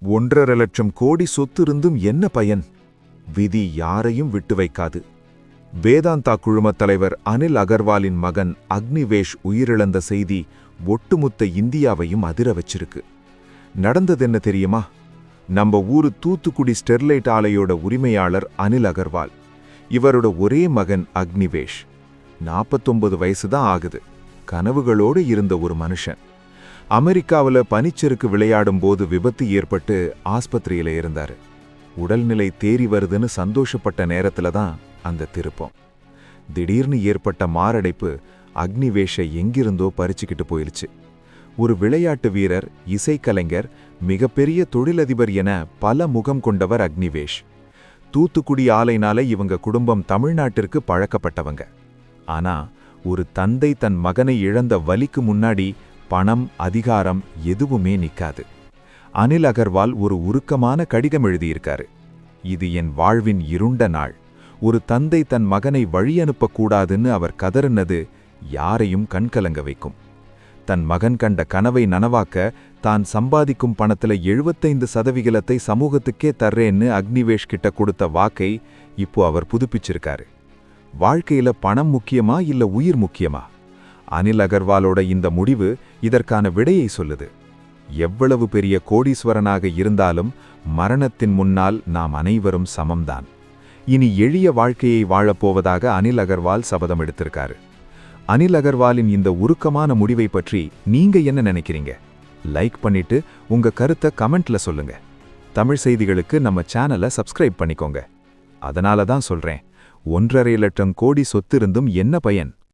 ஒன்றரை லட்சம் கோடி சொத்து இருந்தும் என்ன பயன்? விதி யாரையும் விட்டு வைக்காது. வேதாந்தா குழுமத் தலைவர் அனில் அகர்வாலின் மகன் அக்னிவேஷ் உயிரிழந்த செய்தி ஒட்டுமொத்த இந்தியாவையும் அதிர வச்சிருக்கு. நடந்தது என்ன தெரியுமா? நம்ம ஊரு தூத்துக்குடி ஸ்டெர்லைட் ஆலையோட உரிமையாளர் அனில் அகர்வால். இவரோட ஒரே மகன் அக்னிவேஷ். நாற்பத்தொன்பது வயசு தான் ஆகுது. கனவுகளோடு இருந்த ஒரு மனுஷன். அமெரிக்காவில் பனிச்சறுக்கு விளையாடும் போது விபத்து ஏற்பட்டு ஆஸ்பத்திரியில் இருந்தார். உடல்நிலை தேறி வருதுன்னு சந்தோஷப்பட்ட நேரத்தில் தான் அந்த திருப்பம். திடீர்னு ஏற்பட்ட மாரடைப்பு அக்னிவேஷை எங்கிருந்தோ பறிச்சுக்கிட்டு போயிருச்சு. ஒரு விளையாட்டு வீரர் இசைக்கலைஞர் மிகப்பெரிய தொழிலதிபர் என பல முகம் கொண்டவர் அக்னிவேஷ் தூத்துக்குடி ஆலைனால இவங்க குடும்பம் தமிழ்நாட்டிற்கு பழக்கப்பட்டவங்க. ஆனா ஒரு தந்தை தன் மகனை இழந்த வலிக்கு முன்னாடி பணம் அதிகாரம் எதுவுமே நிக்காது. அனில் அகர்வால் ஒரு உருக்கமான கடிதம் எழுதியிருக்காரு. இது என் வாழ்வின் இருண்ட நாள். ஒரு தந்தை தன் மகனை வழி அனுப்பக்கூடாதுன்னு அவர் கதறினது யாரையும் கண்கலங்க வைக்கும். தன் மகன் கண்ட கனவை நனவாக்க தான் சம்பாதிக்கும் பணத்துல எழுபத்தைந்து சதவிகிதத்தை சமூகத்துக்கே தர்றேன்னு அக்னிவேஷ் கிட்ட கொடுத்த வாக்கை இப்போ அவர் புதுப்பிச்சிருக்காரு. வாழ்க்கையில பணம் முக்கியமா இல்ல உயிர் முக்கியமா? அனில் அகர்வாலோட இந்த முடிவு இதற்கான விடையை சொல்லுது. எவ்வளவு பெரிய கோடீஸ்வரனாக இருந்தாலும் மரணத்தின் முன்னால் நாம் அனைவரும் சமம்தான். இனி எளிய வாழ்க்கையை வாழப்போவதாக அனில் அகர்வால் சபதம் எடுத்திருக்காரு. அனில் அகர்வாலின் இந்த உருக்கமான முடிவை பற்றி நீங்க என்ன நினைக்கிறீங்க? லைக் பண்ணிட்டு உங்க கருத்தை கமெண்ட்ல சொல்லுங்க. தமிழ் செய்திகளுக்கு நம்ம சேனலை சப்ஸ்கிரைப் பண்ணிக்கோங்க. அதனால தான் சொல்றேன் ஒன்றரை லட்சம் கோடி சொத்து இருந்தும் என்ன பயன்?